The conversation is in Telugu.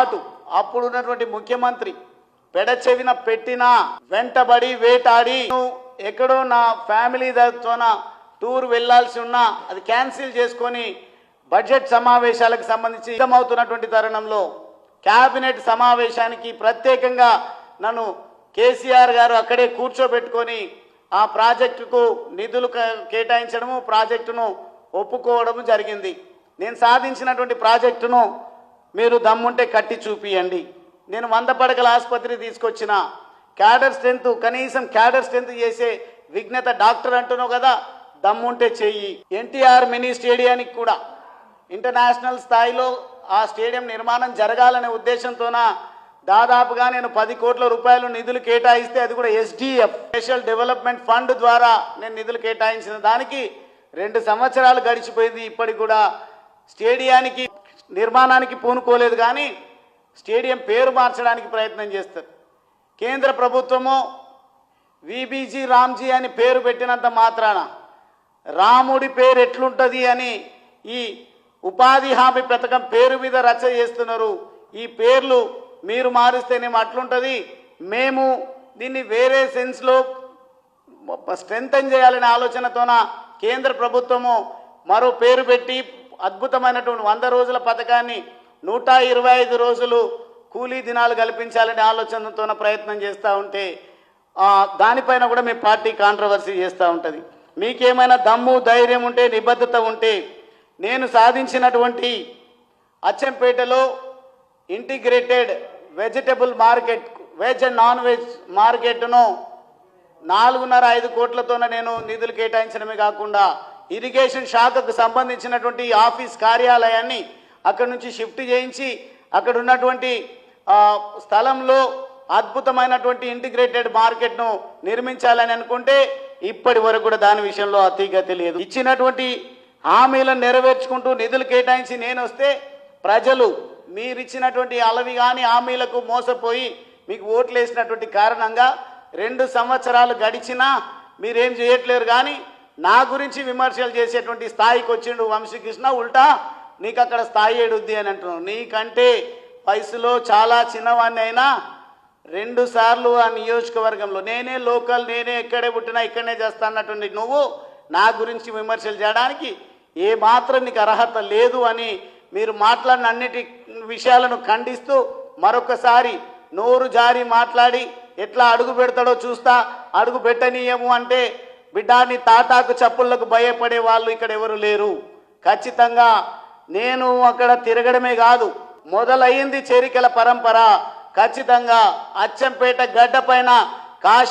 పాటు అప్పుడున్నటువంటి ముఖ్యమంత్రి పెడచెవిన పెట్టిన వెంటబడి వేటాడి ఎక్కడో నా ఫ్యామిలీ తోన టూర్ వెళ్ళాల్సి ఉన్నా అది క్యాన్సిల్ చేసుకొని బడ్జెట్ సమావేశాలకు సంబంధించి సిద్ధమవుతున్నటువంటి తరుణంలో క్యాబినెట్ సమావేశానికి ప్రత్యేకంగా నన్ను కేసీఆర్ గారు అక్కడే కూర్చోబెట్టుకొని ఆ ప్రాజెక్టుకు నిధులు కేటాయించడము ప్రాజెక్టును ఒప్పుకోవడము జరిగింది. నేను సాధించినటువంటి ప్రాజెక్టును మీరు దమ్ముంటే కట్టి చూపియండి. నేను వంద పడకల ఆసుపత్రి తీసుకొచ్చిన క్యాడర్ స్ట్రెంత్ కనీసం క్యాడర్ స్ట్రెంత్ చేసే విఘ్నత డాక్టర్ అంటున్నావు కదా దమ్ముంటే చెయ్యి. ఎన్టీఆర్ మినీ స్టేడియానికి కూడా. ఇంటర్నేషనల్ స్థాయిలో ఆ స్టేడియం నిర్మాణం జరగాలనే ఉద్దేశంతోన దాదాపుగా నేను పది కోట్ల రూపాయలు నిధులు కేటాయిస్తే అది కూడా ఎస్డిఎఫ్. స్పెషల్ డెవలప్మెంట్ ఫండ్ ద్వారా నేను నిధులు కేటాయించిన దానికి రెండు సంవత్సరాలు గడిచిపోయింది. ఇప్పటికి కూడా స్టేడియానికి నిర్మాణానికి పూనుకోలేదు కానీ స్టేడియం పేరు మార్చడానికి ప్రయత్నం చేస్తారు. కేంద్ర ప్రభుత్వము విబీజీ రామ్జీ అని పేరు పెట్టినంత మాత్రాన రాముడి పేరు ఎట్లుంటుంది అని ఈ ఉపాధి హామీ పథకం పేరు మీద రచ చేస్తున్నారు. ఈ పేర్లు మీరు మారిస్తేనేమో అట్లుంటుంది? మేము దీన్ని వేరే సెన్స్లో స్ట్రెంగ్తన్ చేయాలనే ఆలోచనతోన కేంద్ర ప్రభుత్వము మరో పేరు పెట్టి అద్భుతమైనటువంటి వంద రోజుల పథకాన్ని నూట ఇరవై ఐదు రోజులు కూలీ దినాలు కల్పించాలనే ఆలోచనతోన ప్రయత్నం చేస్తూ ఉంటే దానిపైన కూడా మీ పార్టీ కాంట్రవర్సీ చేస్తూ ఉంటుంది. మీకేమైనా దమ్ము ధైర్యం ఉంటే నిబద్ధత ఉంటే నేను సాధించినటువంటి అచ్చంపేటలో integrated vegetable market veg and non veg మార్కెట్ను నాలుగున్నర ఐదు కోట్లతోనే నేను నిధులు కేటాయించడమే కాకుండా ఇరిగేషన్ శాఖకు సంబంధించినటువంటి ఆఫీస్ కార్యాలయాన్ని అక్కడ నుంచి షిఫ్ట్ చేయించి అక్కడ ఉన్నటువంటి స్థలంలో అద్భుతమైనటువంటి ఇంటిగ్రేటెడ్ మార్కెట్ను నిర్మించాలని అనుకుంటే ఇప్పటి వరకు కూడా దాని విషయంలో అతిగతి లేదు ఇచ్చినటువంటి హామీలను నెరవేర్చుకుంటూ నిధులు కేటాయించి నేను వస్తే ప్రజలు మీరిచ్చినటువంటి అలవి కానీ హామీలకు మోసపోయి మీకు ఓట్లు వేసినటువంటి కారణంగా రెండు సంవత్సరాలు గడిచినా మీరేం చేయట్లేరు కానీ నా గురించి విమర్శలు చేసేటువంటి స్థాయికి వచ్చిండు వంశీకృష్ణ ఉల్టా నీకు అక్కడ స్థాయి ఏడుద్ది అని అంటున్నావు. నీకంటే వయసులో చాలా చిన్నవాడిని అయినా రెండు సార్లు ఆ నియోజకవర్గంలో నేనే లోకల్ నేనే ఎక్కడే పుట్టినా ఇక్కడనే చేస్తా అన్నటువంటి నువ్వు నా గురించి విమర్శలు చేయడానికి ఏ మాత్రం నీకు అర్హత లేదు అని మీరు మాట్లాడిన అన్నిటి విషయాలను ఖండిస్తూ మరొకసారి నోరు జారి మాట్లాడి ఎట్లా అడుగు పెడతాడో చూస్తా. అడుగు పెట్టనీయము అంటే బిడ్డాని తాటాకు చప్పుళ్ళకు భయపడే వాళ్ళు ఇక్కడ ఎవరు లేరు. ఖచ్చితంగా నేను అక్కడ తిరగడమే కాదు మొదలయ్యింది చేరికల పరంపర. ఖచ్చితంగా అచ్చంపేట గడ్డ పైన కాశ